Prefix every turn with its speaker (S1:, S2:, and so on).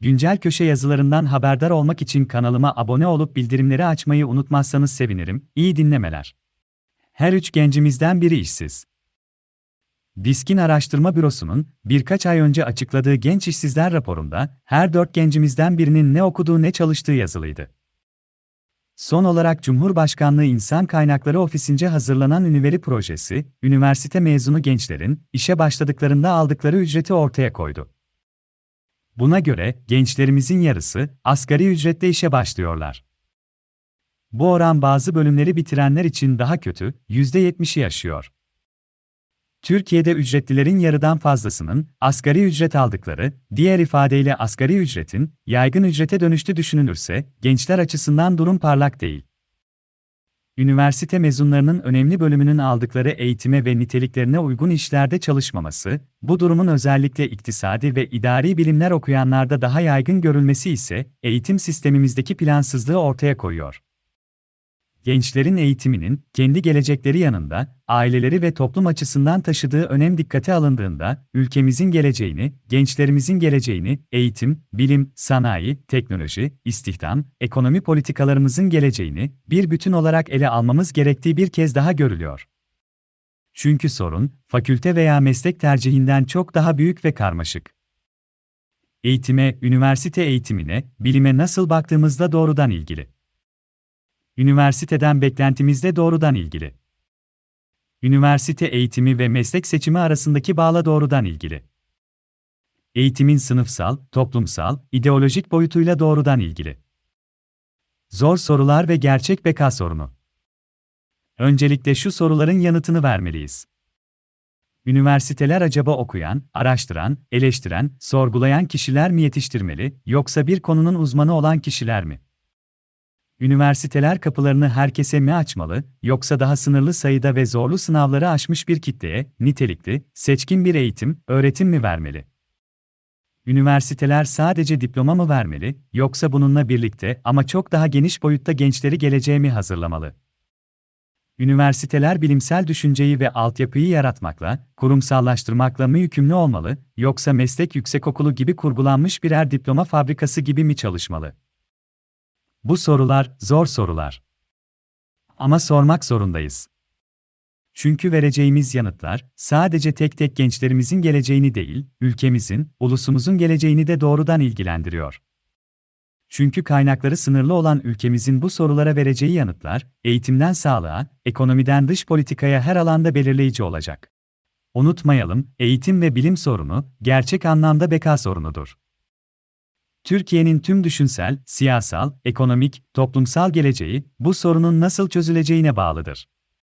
S1: Güncel köşe yazılarından haberdar olmak için kanalıma abone olup bildirimleri açmayı unutmazsanız sevinirim. İyi dinlemeler. Her üç gencimizden biri işsiz. Diskin Araştırma Bürosu'nun birkaç ay önce açıkladığı genç işsizler raporunda her dört gencimizden birinin ne okuduğu ne çalıştığı yazılıydı. Son olarak Cumhurbaşkanlığı İnsan Kaynakları Ofisi'nce hazırlanan Üniveri projesi, üniversite mezunu gençlerin işe başladıklarında aldıkları ücreti ortaya koydu. Buna göre gençlerimizin yarısı asgari ücretle işe başlıyorlar. Bu oran bazı bölümleri bitirenler için daha kötü, %70'i yaşıyor. Türkiye'de ücretlilerin yarıdan fazlasının asgari ücret aldıkları, diğer ifadeyle asgari ücretin yaygın ücrete dönüştü düşünülürse, gençler açısından durum parlak değil. Üniversite mezunlarının önemli bölümünün aldıkları eğitime ve niteliklerine uygun işlerde çalışmaması, bu durumun özellikle iktisadi ve idari bilimler okuyanlarda daha yaygın görülmesi ise eğitim sistemimizdeki plansızlığı ortaya koyuyor gençlerin eğitiminin kendi gelecekleri yanında aileleri ve toplum açısından taşıdığı önem dikkate alındığında ülkemizin geleceğini, gençlerimizin geleceğini eğitim, bilim, sanayi, teknoloji, istihdam, ekonomi politikalarımızın geleceğini bir bütün olarak ele almamız gerektiği bir kez daha görülüyor. Çünkü sorun fakülte veya meslek tercihinden çok daha büyük ve karmaşık. Eğitime, üniversite eğitimine, bilime nasıl baktığımızda doğrudan ilgili üniversiteden beklentimizde doğrudan ilgili. Üniversite eğitimi ve meslek seçimi arasındaki bağla doğrudan ilgili. Eğitimin sınıfsal, toplumsal, ideolojik boyutuyla doğrudan ilgili. Zor sorular ve gerçek beka sorunu. Öncelikle şu soruların yanıtını vermeliyiz. Üniversiteler acaba okuyan, araştıran, eleştiren, sorgulayan kişiler mi yetiştirmeli, yoksa bir konunun uzmanı olan kişiler mi? Üniversiteler kapılarını herkese mi açmalı, yoksa daha sınırlı sayıda ve zorlu sınavları aşmış bir kitleye, nitelikli, seçkin bir eğitim, öğretim mi vermeli? Üniversiteler sadece diploma mı vermeli, yoksa bununla birlikte ama çok daha geniş boyutta gençleri geleceğe mi hazırlamalı? Üniversiteler bilimsel düşünceyi ve altyapıyı yaratmakla, kurumsallaştırmakla mı yükümlü olmalı, yoksa meslek yüksekokulu gibi kurgulanmış birer diploma fabrikası gibi mi çalışmalı? Bu sorular zor sorular. Ama sormak zorundayız. Çünkü vereceğimiz yanıtlar sadece tek tek gençlerimizin geleceğini değil, ülkemizin, ulusumuzun geleceğini de doğrudan ilgilendiriyor. Çünkü kaynakları sınırlı olan ülkemizin bu sorulara vereceği yanıtlar, eğitimden sağlığa, ekonomiden dış politikaya her alanda belirleyici olacak. Unutmayalım, eğitim ve bilim sorunu, gerçek anlamda beka sorunudur. Türkiye'nin tüm düşünsel, siyasal, ekonomik, toplumsal geleceği bu sorunun nasıl çözüleceğine bağlıdır.